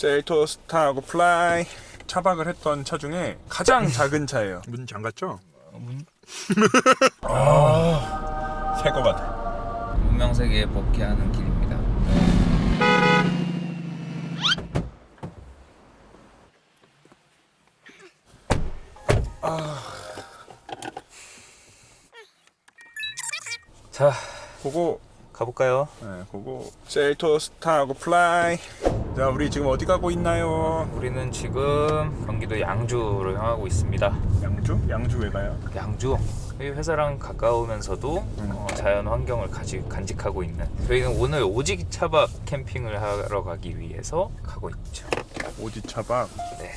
셀토스 타고 플라이 차박을 했던 차 중에 가장 작은 차예요. 문 잠갔죠? 새거 같아. 운명 세계에 복귀하는 길입니다. 자, 그거 가볼까요? 네, 그거 셀토스 타고 플라이. 자, 우리 지금 어디 가고 있나요? 우리는 지금 경기도 양주로 향하고 있습니다. 양주? 양주 왜 가요? 양주 저희 회사랑 가까우면서도 어, 자연 환경을 가지, 간직하고 있는 저희는 오늘 오직 차박 캠핑을 하러 가기 위해서 가고 있죠. 오지 차박 네.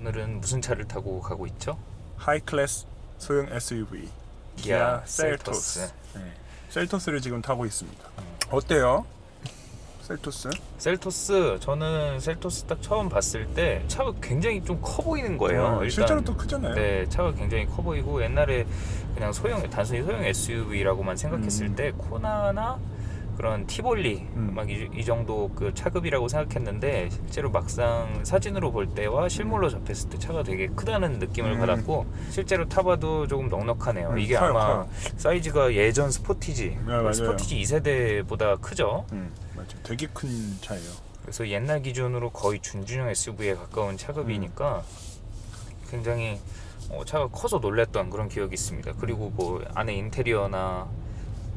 오늘은 무슨 차를 타고 가고 있죠? 하이 클래스 소형 SUV 기아 셀토스. 셀토스. 네. 셀토스를 지금 타고 있습니다. 어때요? 셀토스? 셀토스 저는 셀토스 딱 처음 봤을 때 차가 굉장히 좀 커 보이는 거예요. 네, 일단 실제로 또 크잖아요. 네, 차가 굉장히 커 보이고 옛날에 그냥 소형 단순히 소형 SUV라고만 생각했을 음. 때 코나나 그런 티볼리 음. 막이 정도 그 차급이라고 생각했는데 실제로 막상 사진으로 볼 때와 실물로 접했을 때 차가 되게 크다는 느낌을 음. 받았고 실제로 타봐도 조금 넉넉하네요. 음, 이게 커요, 아마 커요. 사이즈가 예전 스포티지 네, 맞아요. 스포티지 2세대보다 크죠. 음, 맞아요. 되게 큰 차예요. 그래서 옛날 기준으로 거의 준준형 SUV에 가까운 차급이니까 굉장히 어, 차가 커서 놀랬던 그런 기억이 있습니다. 그리고 뭐 안에 인테리어나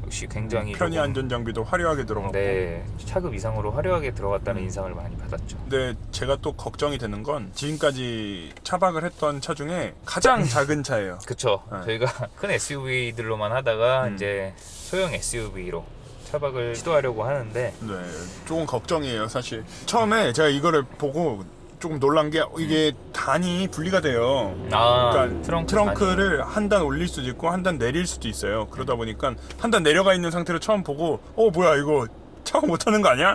역시 굉장히 편의 조금, 안전 장비도 화려하게 들어갔고. 네 차급 이상으로 화려하게 들어갔다는 음. 인상을 많이 받았죠. 근데 제가 또 걱정이 되는 건 지금까지 차박을 했던 차 중에 가장 작은 차예요. 그쵸. 네. 저희가 큰 SUV들로만 하다가 음. 이제 소형 SUV로 차박을 시도하려고 하는데 네, 조금 걱정이에요, 사실. 처음에 제가 이거를 보고 조금 놀란 게 이게 단이 분리가 돼요. 아 그러니까 트렁크 트렁크를 한 단 올릴 수도 있고 한 단 내릴 수도 있어요. 그러다 보니까 한 단 내려가 있는 상태로 처음 보고 어 뭐야 이거 차가 못 타는 거 아니야?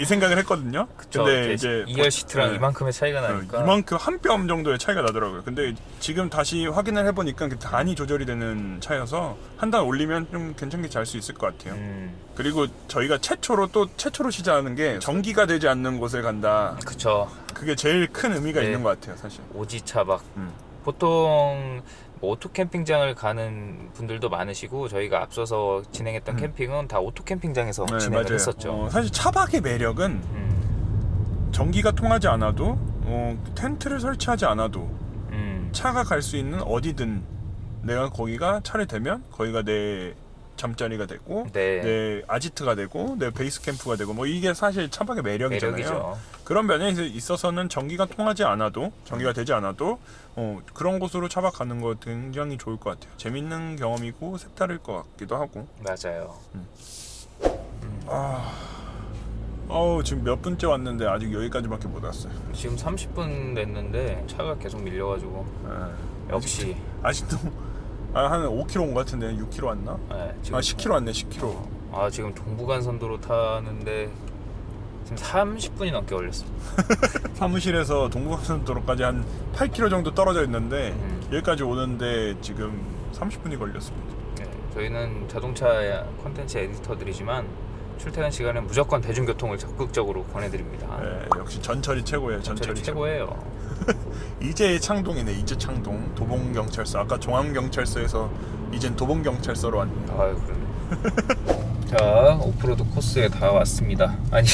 이 생각을 했거든요. 그쵸. 근데 이제 이제 2열 시트랑 네. 이만큼의 차이가 나니까 어, 이만큼 한 뼘 정도의 차이가 나더라고요. 근데 지금 다시 확인을 해보니까 그 단이 조절이 되는 차여서 한 단 올리면 좀 괜찮게 잘 수 있을 것 같아요. 음, 그리고 저희가 최초로 또 최초로 시작하는 게 전기가 되지 않는 곳에 간다. 그쵸. 그게 제일 큰 의미가 네. 있는 것 같아요, 사실. 오지 차박 음. 보통 뭐 오토 캠핑장을 가는 분들도 많으시고 저희가 앞서서 진행했던 음. 캠핑은 다 오토 캠핑장에서 네, 진행을 맞아요. 했었죠. 어, 사실 차박의 매력은 음, 전기가 통하지 않아도 어, 텐트를 설치하지 않아도 음, 차가 갈 수 있는 어디든 내가 거기가 차를 대면 거기가 내 잠자리가 되고 네, 내 아지트가 되고 내 베이스 캠프가 되고 뭐 이게 사실 차박의 매력이잖아요. 매력이죠. 그런 면에 있어서는 전기가 통하지 않아도 전기가 되지 않아도 어, 그런 곳으로 차박 가는 거 굉장히 좋을 것 같아요. 재밌는 경험이고 색다를 것 같기도 하고. 맞아요. 아, 어우 지금 몇 분째 왔는데 아직 여기까지밖에 못 왔어요. 지금 30분 됐는데 차가 계속 밀려가지고 예. 역시 아직도 아, 한 5km 온 것 같은데 6km 왔나? 네, 지금 아 10km 왔네 10km. 아 지금 동부간선도로 타는데 지금 30분이 넘게 걸렸습니다. 사무실에서 동부간선도로까지 한 8km 정도 떨어져 있는데 음. 여기까지 오는데 지금 30분이 걸렸습니다. 네, 저희는 자동차 콘텐츠 에디터들이지만 출퇴근 시간에 무조건 대중교통을 적극적으로 권해드립니다. 네, 역시 전철이 최고예요. 전철이 전철이 최고. 최고예요. 이제 창동이네. 이제 창동 도봉 경찰서. 아까 종암 경찰서에서 이젠 도봉 경찰서로 왔네요. 아유 그러네. 자 오프로드 코스에 다 왔습니다. 아니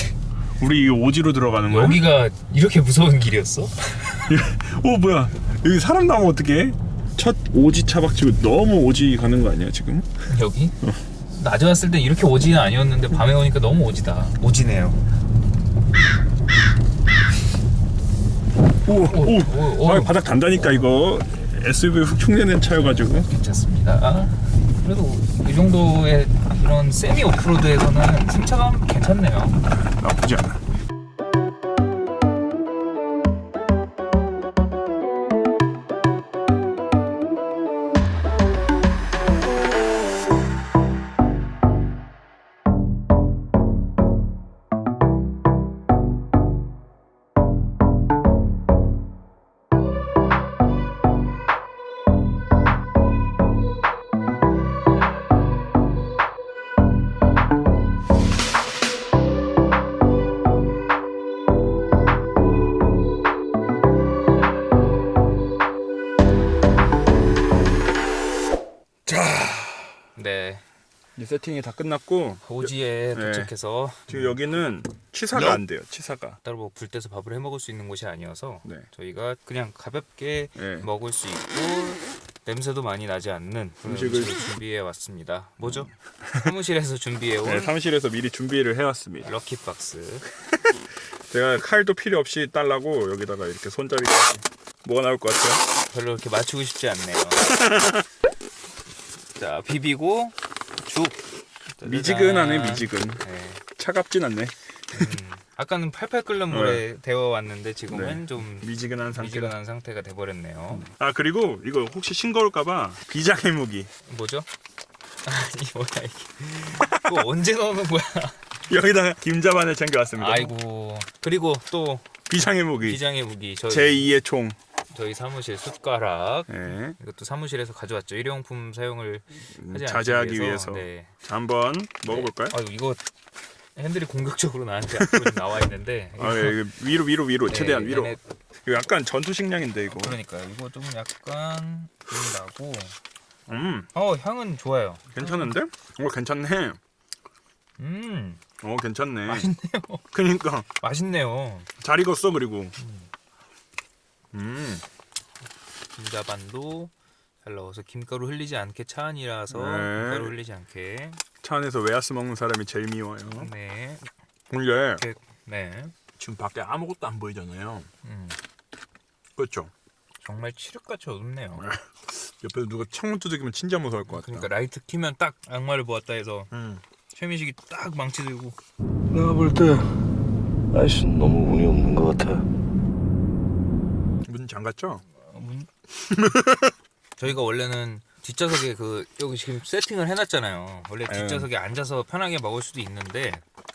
우리 이 오지로 들어가는 거야? 여기가 이렇게 무서운 길이었어? 어 뭐야? 여기 사람 나오면 어떡해? 첫 오지 차박지고 너무 오지 가는 거 아니야 지금? 여기? 낮에 왔을 때 이렇게 오지는 아니었는데 밤에 오니까 너무 오지다. 오지네요. 오, 오, 오, 오. 아, 바닥 단다니까 이거 SUV 흉내낸 차여가지고. 괜찮습니다. 그래도 이 정도의 이런 세미 오프로드에서는 승차감 괜찮네요. 나쁘지 않아. 세팅이 다 끝났고 오지에 네. 도착해서 지금 여기는 치사가 안 돼요. 치사가. 따로 뭐 불 때서 밥을 해 먹을 수 있는 곳이 아니어서 네. 저희가 그냥 가볍게 네. 먹을 수 있고 냄새도 많이 나지 않는 그런 음식을- 음식을 준비해 왔습니다. 뭐죠? 사무실에서 준비해 온 네, 사무실에서 미리 준비를 해왔습니다. 럭키 박스. 제가 칼도 필요 없이 딸라고 여기다가 이렇게 손잡이까지. 뭐가 나올 것 같아요? 별로 이렇게 맞추고 싶지 않네요. 자 비비고 죽. 짜자잔. 미지근하네 미지근. 네. 차갑진 않네. 음, 아까는 팔팔 끓는 물에 데워 왔는데 지금은 네. 좀 미지근한 상태. 미지근한 상태가 돼버렸네요. 아 그리고 이거 혹시 싱거울까봐 비장의 무기 뭐죠? 아니 뭐야 이게? 그거 언제 넣는 거야? 여기다가 김자반을 챙겨왔습니다. 아이고 그리고 또 비장의 무기. 비장의 무기 저희 제2의 총. 저희 사무실 숟가락 네. 이것도 사무실에서 가져왔죠 일회용품 사용을 음, 하지 않기 자제하기 위해서. 네. 자, 한번 먹어볼까요? 아유 이거 핸들이 공격적으로 나한테 앞으로 나와 있는데 아, 예, 이거 위로 위로 위로 네, 최대한 위로. 얘네- 이거 약간 전투 식량인데 이거. 그러니까요 이거 좀 약간 좀 나고 음 어 향은 좋아요 괜찮은데? 어 괜찮네. 음 어 괜찮네. 맛있네요 그러니까 맛있네요 잘 익었어 그리고. 음. 김자반도 잘 넣어서 김가루 흘리지 않게 차 안이라서 네. 김가루 흘리지 않게 차 안에서 웨하스 먹는 사람이 제일 미워요. 네, 근데 네. 지금 밖에 아무것도 안 보이잖아요. 음, 그렇죠. 정말 칠흑같이 어둡네요. 옆에서 누가 창문 두들기면 진짜 무서울 것 같다. 그러니까 라이트 키면 딱 악마를 보았다 해서 음. 최민식이 딱 망치 들고 내가 볼 때 아이씨 너무 운이 없는 것 같아. 문 잠갔죠? 어, 문... 저희가 원래는 뒷좌석에 그 여기 지금 세팅을 해놨잖아요. 원래 네. 뒷좌석에 앉아서 편하게 먹을 수도 있는데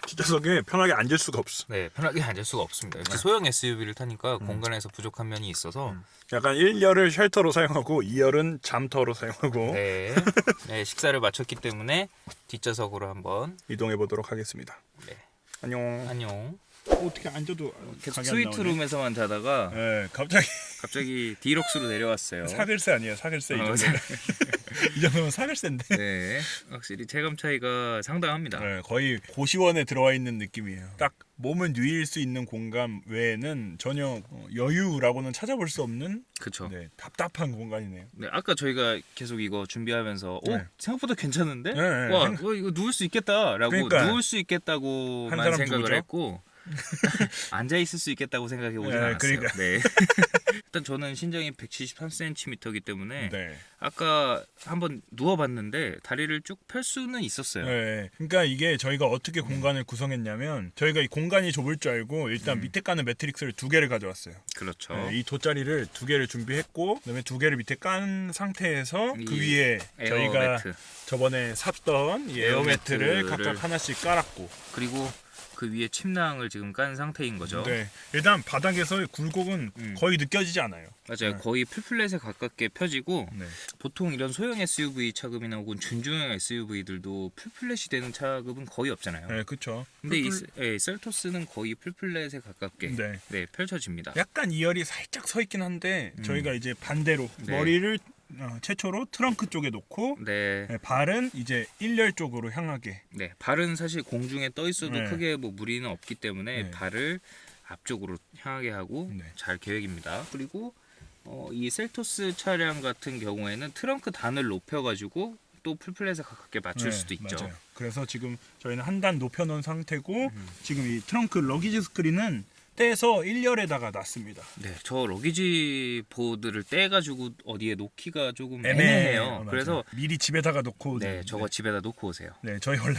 뒷좌석에 편하게 앉을 수가 없어. 네 편하게 앉을 수가 없습니다. 역시 소형 SUV를 타니까 공간에서 부족한 면이 있어서 약간 1열을 쉘터로 사용하고 2열은 잠터로 사용하고 네, 네 식사를 마쳤기 때문에 뒷좌석으로 한번 이동해 보도록 하겠습니다. 네. 안녕. 안녕. 어떻게 앉아도 계속 각이 안 스위트룸에서만 자다가 네, 갑자기 갑자기 디럭스로 내려왔어요. 사글세 아니에요? 사글세 이 어, 이 정도면 사글세인데. 네, 확실히 체감 차이가 상당합니다. 네, 거의 고시원에 들어와 있는 느낌이에요. 딱 몸을 누일 수 있는 공간 외에는 전혀 어, 여유라고는 찾아볼 수 없는 그렇죠. 네. 네, 답답한 공간이네요. 아까 저희가 계속 이거 준비하면서 오 네. 생각보다 괜찮은데? 네, 네. 와, 한- 어, 이거 누울 수 있겠다라고 그러니까. 누울 수 있겠다고만 한 사람 생각을 누구죠? 했고 앉아 있을 수 있겠다고 생각해 오진 네, 않았어요. 그러니까. 네. 일단 저는 신장이 173cm이기 때문에 네. 아까 한번 누워봤는데 다리를 쭉 펼 수는 있었어요. 네. 그러니까 이게 저희가 어떻게 공간을 구성했냐면 저희가 이 공간이 좁을 줄 알고 일단 음. 밑에 까는 매트릭스를 두 개를 가져왔어요. 그렇죠. 네, 이 돗자리를 두 개를 준비했고 그다음에 두 개를 밑에 깐 상태에서 그이 위에 저희가 저번에 샀던 이 에어매트를 에어매트를 각각 하나씩 깔았고 그리고 그 위에 침낭을 지금 깐 상태인 거죠. 네. 일단 바닥에서 굴곡은 음. 거의 느껴지지 않아요. 맞아요. 네. 거의 풀플랫에 가깝게 펴지고 네. 보통 이런 소형 SUV 차급이나 혹은 준중형 SUV들도 풀플랫이 되는 차급은 거의 없잖아요. 네, 그렇죠. 근데 이 셀- 예, 셀토스는 거의 풀플랫에 가깝게 네. 네, 펼쳐집니다. 약간 2열이 살짝 서 있긴 한데 음. 저희가 이제 반대로 네. 머리를 어, 최초로 트렁크 쪽에 놓고 네, 네, 발은 이제 1열 쪽으로 향하게 네, 발은 사실 공중에 떠 있어도 네. 크게 뭐 무리는 없기 때문에 네. 발을 앞쪽으로 향하게 하고 네. 잘 계획입니다. 그리고 어, 이 셀토스 차량 같은 경우에는 트렁크 단을 높여가지고 또 풀플랫에 가깝게 맞출 네, 수도 있죠. 맞아요. 그래서 지금 저희는 한 단 높여놓은 상태고 음. 지금 이 트렁크 러기지 스크린은 떼서 1열에다가 놨습니다. 네, 저 러기지 보드를 떼가지고 어디에 놓기가 조금 애매해요. 맞아요. 그래서 미리 집에다가 놓고 네, 저거 집에다 놓고 오세요. 네, 저희 원래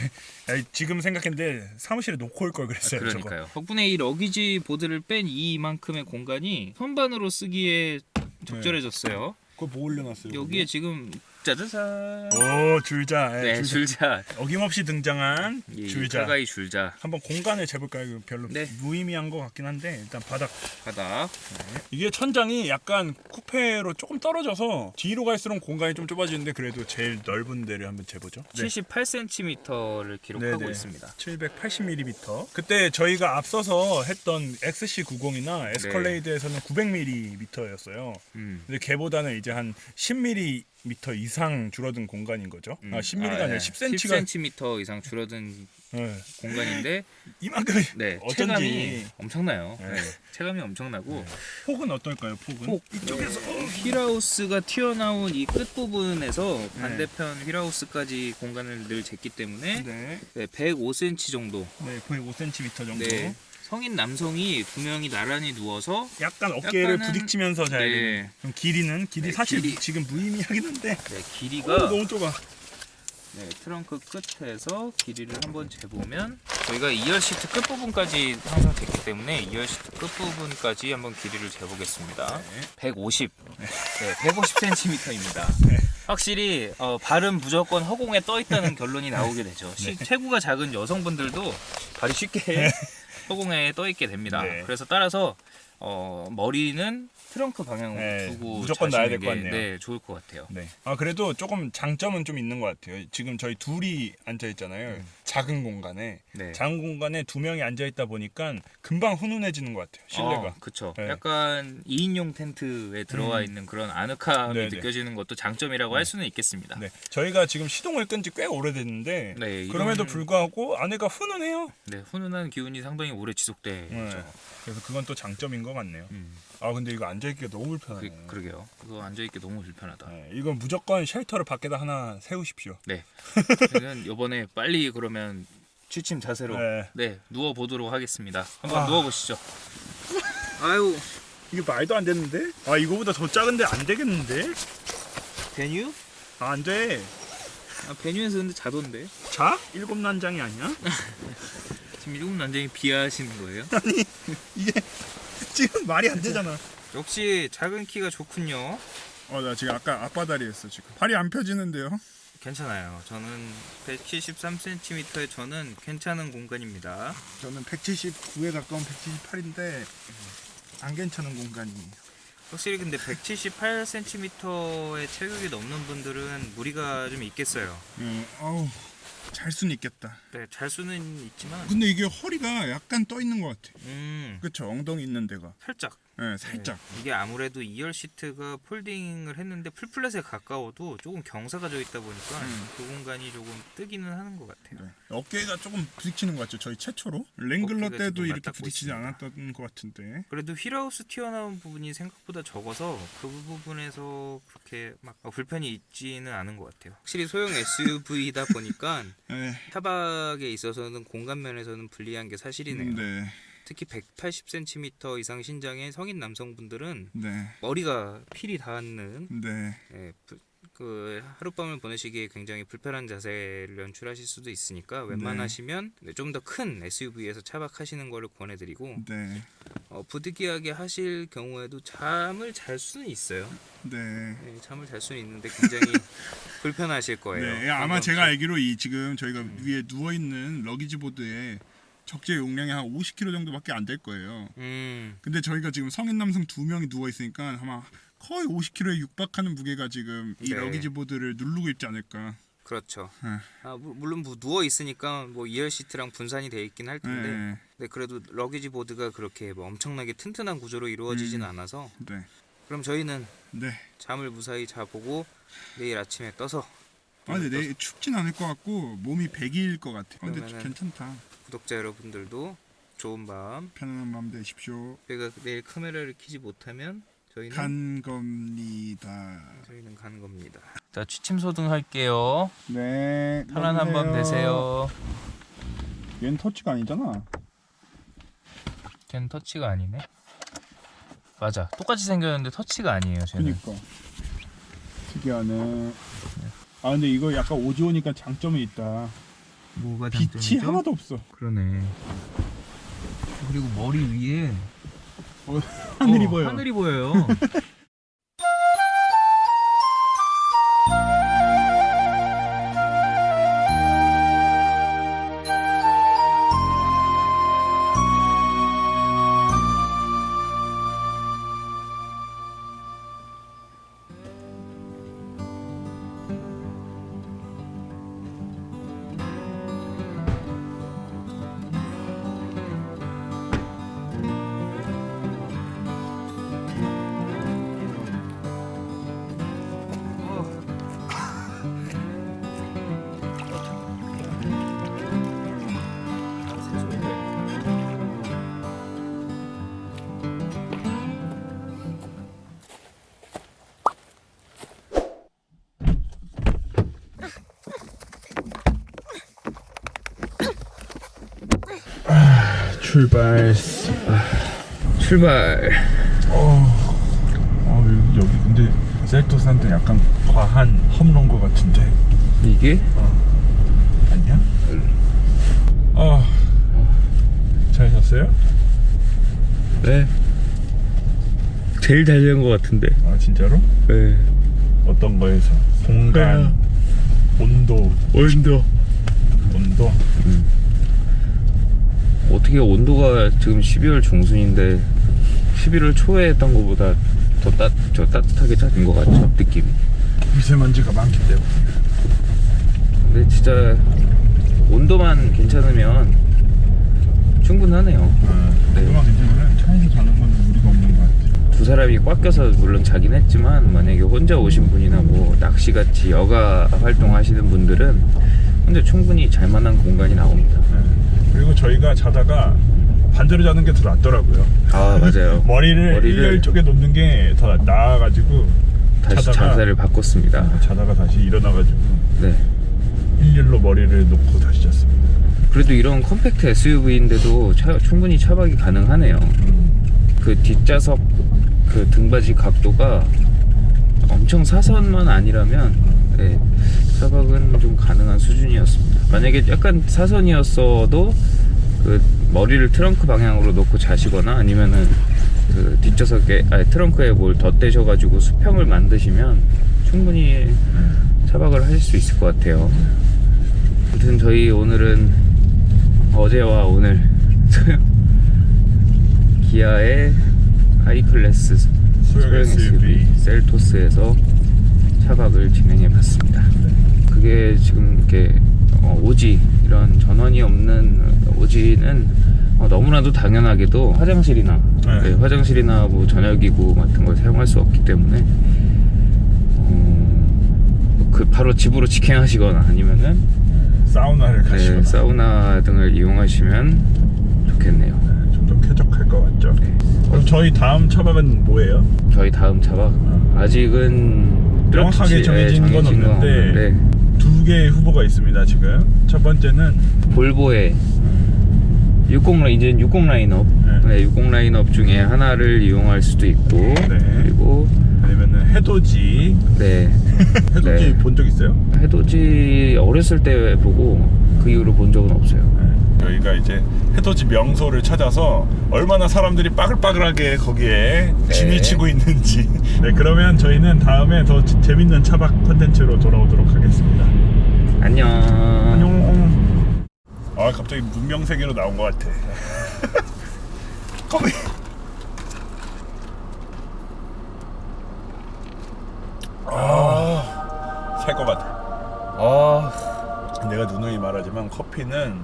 아니, 지금 생각했는데 사무실에 놓고 올 걸 그랬어요. 저거. 그러니까요. 덕분에 이 러기지 보드를 뺀 이만큼의 공간이 선반으로 쓰기에 적절해졌어요. 그거 뭐 올려놨어요? 여기에 지금 짜자잔. 오 줄자, 네, 네, 줄자. 줄자. 어김없이 등장한 이 줄자. 카가이 줄자. 한번 공간을 재볼까요? 이거 별로 네. 무의미한 것 같긴 한데 일단 바닥 바닥. 이게 천장이 약간 쿠페로 조금 떨어져서 뒤로 갈수록 공간이 좀 좁아지는데 그래도 제일 넓은 데를 한번 재보죠. 네. 78cm를 기록하고 네네. 있습니다. 780mm. 그때 저희가 앞서서 했던 XC90이나 에스컬레이드에서는 900mm였어요. 음. 근데 걔보다는 이제 한 10mm 10mm 이상 줄어든 공간인 거죠. 음. 아 10mm가 아, 아 니라 네. 10cm가 10cm 이상 줄어든 네. 공간인데 이만큼 네, 어쩐지 체감이 엄청나요. 네. 네, 체감이 엄청나고 폭은 어떨까요? 폭은 폭 이쪽에서 휠하우스가 튀어나온 이 끝 부분에서 네. 반대편 휠하우스까지 공간을 늘 쟀기 때문에 네, 네, 105cm 정도. 네 거의 5cm 정도. 네, 성인 남성이 두 명이 나란히 누워서 약간 어깨를 약간은- 부딪히면서 자야 네. 되는. 그럼 길이는 길이 네, 사실 길이- 지금 무의미하긴 한데 네, 오, 길이가 너무 좁아. 네, 트렁크 끝에서 길이를 한번 재보면 저희가 2열 시트 끝 부분까지 항상 쟀기 때문에 2열 시트 끝 부분까지 한번 길이를 재보겠습니다. 150, 네, 150cm입니다. 네. 확실히 어, 발은 무조건 허공에 떠 있다는 결론이 나오게 되죠. 시, 체구가 작은 여성분들도 발이 쉽게 허공에 떠 있게 됩니다. 네. 그래서 따라서 어, 머리는 트렁크 방향으로 네, 두고 무조건 놔야 될것 게, 같네요. 네, 좋을 것 같아요. 네. 아 그래도 조금 장점은 좀 있는 것 같아요. 지금 저희 둘이 앉아 있잖아요. 작은 공간에 네. 작은 공간에 두 명이 앉아 있다 보니까 금방 훈훈해지는 것 같아요. 실내가. 어, 그쵸. 네. 약간 2인용 텐트에 들어와 음. 있는 그런 아늑함이 네, 네. 느껴지는 것도 장점이라고 할 수는 있겠습니다. 네. 저희가 지금 시동을 끈 지 꽤 오래됐는데 네, 그럼에도 이런- 불구하고 안에가 훈훈해요. 네, 훈훈한 기운이 상당히 오래 지속되죠. 네. 그래서 그건 또 장점인 것 같네요. 음, 아 근데 이거 앉아 있기가 너무 불편하네. 그, 그러게요. 그거 앉아 있기 너무 불편하다. 네, 이건 무조건 쉘터를 밖에다 하나 세우십시오. 네. 저는 이번에 빨리 그러면 취침 자세로 네, 네. 누워 보도록 하겠습니다. 한번 아. 누워 보시죠. 아유, 이게 말도 안 되는데? 아 이거보다 더 작은데 안 되겠는데? 베뉴? 아, 안 돼. 아, 베뉴에서 근데 자던데. 자? 일곱 난장이 아니야? 지금 일곱 난장이 비하하시는 거예요? 이게 지금 말이 안 되잖아. 역시 작은 키가 좋군요. 어, 나 지금 아까 앞바다리 했어 지금. 팔이 안 펴지는데요. 괜찮아요. 저는 173cm의 저는 괜찮은 공간입니다. 저는 179에 가까운 178인데 안 괜찮은 공간이에요. 확실히 근데 178cm의 체격이 넘는 분들은 무리가 좀 있겠어요. 음, 어우, 잘 수는 있겠다. 네, 잘 수는 있지만 근데 이게 허리가 약간 떠 있는 것 같아. 음, 그쵸? 엉덩이 있는 데가. 살짝 네, 살짝. 네, 이게 아무래도 2열 시트가 폴딩을 했는데 풀플랫에 가까워도 조금 경사가 져 있다 보니까 음. 그 공간이 조금 뜨기는 하는 것 같아요. 네. 어깨가 조금 부딪히는 것 같죠? 저희 최초로? 랭글러 때도 이렇게 부딪히지 있습니다. 않았던 것 같은데. 그래도 휠하우스 튀어나온 부분이 생각보다 적어서 그 부분에서 그렇게 막 불편이 있지는 않은 것 같아요. 확실히 소형 SUV다 보니까 네. 타박에 있어서는 공간 면에서는 불리한 게 사실이네요. 네. 특히 180cm 이상 신장의 성인 남성분들은 네. 머리가 필이 닿는 네. 예, 부- 그 하룻밤을 보내시기에 굉장히 불편한 자세를 연출하실 수도 있으니까 웬만하시면 좀 더 큰 SUV에서 차박하시는 거를 권해드리고 네. 어, 부득이하게 하실 경우에도 잠을 잘 수는 있어요. 네. 네, 잠을 잘 수는 있는데 굉장히 불편하실 거예요. 네, 아마 방금 제가 알기로 이 지금 저희가 음. 위에 누워 있는 러기지 보드에 적재 용량이 한 50kg 정도밖에 안 될 거예요. 음, 근데 저희가 지금 성인 남성 두 명이 누워 있으니까 아마 거의 50kg에 육박하는 무게가 지금 이 네. 러기지 보드를 누르고 있지 않을까. 그렇죠. 네. 아, 무- 물론 뭐 누워 있으니까 뭐 2열 시트랑 분산이 돼 있긴 할 텐데, 네. 네, 그래도 러기지 보드가 그렇게 뭐 엄청나게 튼튼한 구조로 이루어지진 음. 않아서 네. 그럼 저희는 네. 잠을 무사히 자보고 내일 아침에 떠서 아, 근데 내 춥진 않을 것 같고 몸이 백일 것 같아. 아, 근데 그러면은- 괜찮다. 구독자 여러분들도 좋은 밤. 편안한 밤 되십시오. 저희가 내일 카메라를 켜지 못하면 저희는 간 겁니다. 저희는 가는 겁니다. 자 취침 소등 할게요. 네. 편안한 밤 되세요. 얘는 터치가 아니잖아. 걘 터치가 아니네. 맞아. 똑같이 생겼는데 터치가 아니에요. 쟤는. 그니까 특이하네. 아 근데 이거 약간 오지오니까 장점이 있다. 뭐가 빛이 하나도 없어. 그러네. 그리고 머리 위에 하늘이 어, 보여. 하늘이 보여요. 출발. 출발. 어, 어 여기 근데 셀토산도 약간 과한 험로인 것 같은데 이게 아니야? 어, 잘 잤어요? 네. 제일 잘된것 같은데. 아 진짜로? 네. 어떤 거에서? 공간, 온도, 온도. 온도. 어떻게 온도가 지금 12월 중순인데 11월 초에 했던 것보다 더 따, 저 따뜻하게 잡은 것 같죠 느낌이. 미세먼지가 많기 때문에. 근데 진짜 온도만 괜찮으면 충분하네요. 아, 네. 그만 괜찮으면 차에서 자는 건 무리가 없는 것 같아. 두 사람이 꽉 껴서 물론 자긴 했지만 만약에 혼자 오신 분이나 뭐 낚시같이 여가 활동하시는 분들은 혼자 충분히 잘 만한 공간이 나옵니다. 네. 그리고 저희가 자다가 반대로 자는 게 더 낫더라고요. 아 맞아요. 머리를, 머리를- 일렬 쪽에 놓는 게 더 나아가지고 다시 자다가- 자세를 바꿨습니다. 자다가 다시 일어나가지고 네. 일렬로 머리를 놓고 다시 잤습니다. 그래도 이런 컴팩트 SUV인데도 충분히 차박이 가능하네요. 그 뒷좌석 그 등받이 각도가 엄청 사선만 아니라면 네, 차박은 좀 가능한 수준이었습니다. 만약에 약간 사선이었어도 그 머리를 트렁크 방향으로 놓고 자시거나 아니면은 그 뒷좌석에 아니 트렁크에 뭘 덧대셔가지고 수평을 만드시면 충분히 차박을 하실 수 있을 것 같아요. 아무튼 저희 오늘은 어제와 오늘 기아의 하이클래스 소형 SUV 셀토스에서 차박을 진행해 봤습니다. 그게 지금 이렇게 어, 오지 이런 전원이 없는 오지는 어, 너무나도 당연하게도 화장실이나 네. 네, 화장실이나 뭐 전열기구 같은 걸 사용할 수 없기 때문에 어, 그 바로 집으로 직행하시거나 아니면은 사우나를 가시거나 네, 사우나 등을 이용하시면 좋겠네요. 좀더 쾌적할 것 같죠. 네. 그럼 저희 다음 처방은 뭐예요? 저희 다음 차박 아직은 명확하게 뚜렷이, 정해진 예, 건 없는데 두 개의 후보가 있습니다. 지금 첫 번째는 볼보의 60 라인 이제 60 라인업 네. 네. 60 라인업 중에 하나를 이용할 수도 있고 네. 그리고 아니면은 해돋이 네 해돋이 네. 본 적 있어요? 해돋이 어렸을 때 보고 그 이후로 본 적은 없어요. 네. 저희가 이제 해돋이 명소를 찾아서 얼마나 사람들이 빠글빠글하게 거기에 네. 진을 치고 있는지. 네, 그러면 저희는 다음에 더 지- 재밌는 차박 컨텐츠로 돌아오도록 하겠습니다. 안녕. 안녕. 아, 갑자기 문명 세계로 나온 것 같아. 거기. 아, 살 것 같아. 아 내가 누누이 말하지만 커피는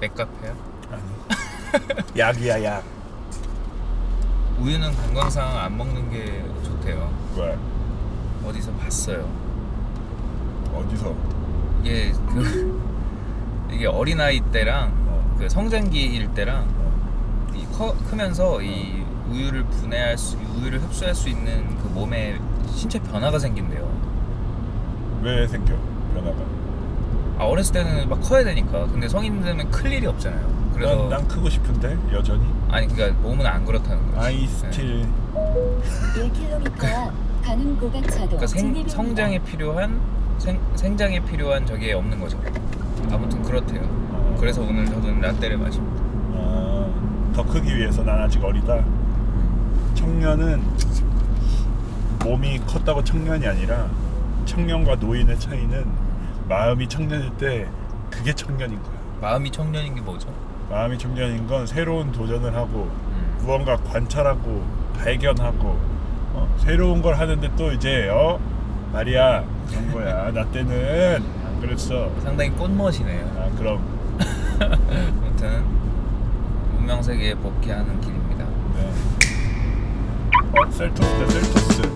맥카페야? 아니 약이야 약. 우유는 건강상 안 먹는 게 좋대요. 왜? 어디서 봤어요. 어디서? 이게 그 이게 어린 아이 때랑 어. 그 성장기일 때랑 어. 이 커, 크면서 이 우유를 분해할 수 우유를 흡수할 수 있는 그 몸에 신체 변화가 생긴대요. 왜 생겨 변화가? 아 어렸을 때는 막 커야 되니까. 근데 성인 되면 클 일이 없잖아요. 그래서 난, 난 크고 싶은데 여전히. 아니 그러니까 몸은 안 그렇다는 거지. 아이 네. 스틸 1km 가는 그러니까 생, 진입입니다. 성장에 필요한 생, 생장에 필요한 저게 없는 거죠. 아무튼 그렇대요. 그래서 오늘 저는 라떼를 마십니다. 아, 더 크기 위해서 난 아직 어리다. 청년은 몸이 컸다고 청년이 아니라 청년과 노인의 차이는 마음이 청년일 때 그게 청년인 거야. 마음이 청년인 게 뭐죠? 마음이 청년인 건 새로운 도전을 하고 음. 무언가 관찰하고 발견하고 어? 새로운 걸 하는데 또 이제 어 말이야 그런 거야 나 때는 안 그랬어 상당히 꽃멋이네요. 아 그럼 아무튼 운명 세계에 복귀하는 길입니다. 네. 어 셀토스다 셀토스